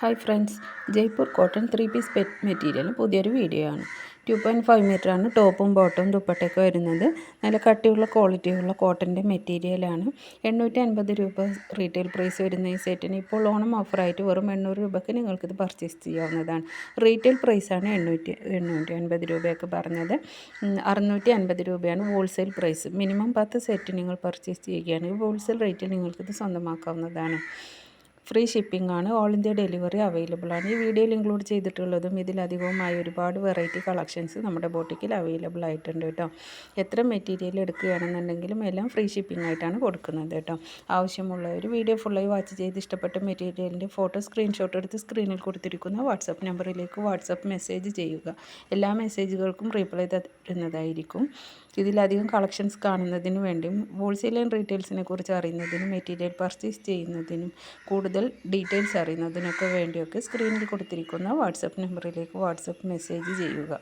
Hi friends Jaipur cotton three piece pet material പുതിയൊരു video ആണ്. Two point five മീറ്ററാണ് ടോപ്പും ബോട്ടവും ദുപ്പട്ടയൊക്കെ വരുന്നത്. നല്ല കട്ടിയുള്ള ക്വാളിറ്റിയുള്ള കോട്ടന്റെ മെറ്റീരിയലാണ് എണ്ണൂറ്റി അൻപത് രൂപ റീറ്റെയിൽ പ്രൈസ് വരുന്ന ഈ സെറ്റിന് ഇപ്പോൾ ഓണം ഓഫറായിട്ട് വെറും എണ്ണൂറ് രൂപയ്ക്ക് നിങ്ങൾക്കിത് പർച്ചേസ് ചെയ്യാവുന്നതാണ്. റീറ്റെയിൽ പ്രൈസാണ് എണ്ണൂറ്റി എണ്ണൂറ്റി അൻപത് രൂപയൊക്കെ പറഞ്ഞത്. അറുന്നൂറ്റി അൻപത് രൂപയാണ് ഹോൾസെയിൽ പ്രൈസ് മിനിമം പത്ത് സെറ്റ് നിങ്ങൾ പർച്ചേസ് ചെയ്യുകയാണെങ്കിൽ ഹോൾസെയിൽ റേറ്റിൽ നിങ്ങൾക്കിത് സ്വന്തമാക്കാവുന്നതാണ്. ഫ്രീ ഷിപ്പിംഗ് ആണ് ഓൾ ഇന്ത്യ ഡെലിവറി അവൈലബിൾ ആണ് ഈ വീഡിയോയിൽ ഇൻക്ലൂഡ് ചെയ്തിട്ടുള്ളതും ഇതിലധികവുമായ ഒരുപാട് വെറൈറ്റി കളക്ഷൻസ് നമ്മുടെ ബോട്ടിക്കിൽ അവൈലബിൾ ആയിട്ടുണ്ട് കേട്ടോ. എത്ര മെറ്റീരിയൽ എടുക്കുകയാണെന്നുണ്ടെങ്കിലും എല്ലാം ഫ്രീ ഷിപ്പിംഗ് ആയിട്ടാണ് കൊടുക്കുന്നത് കേട്ടോ. ആവശ്യമുള്ളവർ വീഡിയോ ഫുള്ളായി വാച്ച് ചെയ്ത് ഇഷ്ടപ്പെട്ട മെറ്റീരിയലിന്റെ ഫോട്ടോ സ്ക്രീൻഷോട്ട് എടുത്ത് സ്ക്രീനിൽ കൊടുത്തിരിക്കുന്ന വാട്സപ്പ് നമ്പറിലേക്ക് വാട്സപ്പ് മെസ്സേജ് ചെയ്യുക. എല്ലാ മെസ്സേജുകൾക്കും റീപ്ലൈ തരുന്നതായിരിക്കും. ഇതിലധികം കളക്ഷൻസ് കാണുന്നതിന് വേണ്ടിയും ഹോൾസെയിൽ ആൻഡ് റീറ്റെയിൽസിനെ കുറിച്ച് അറിയുന്നതിനും മെറ്റീരിയൽ പർച്ചേസ് ചെയ്യുന്നതിനും കൂടുതൽ ഡീറ്റെയിൽസ് അറിയുന്നതിനൊക്കെ വേണ്ടിയൊക്കെ സ്ക്രീനിൽ കൊടുത്തിരിക്കുന്ന വാട്സപ്പ് നമ്പറിലേക്ക് വാട്സപ്പ് മെസ്സേജ് ചെയ്യുക.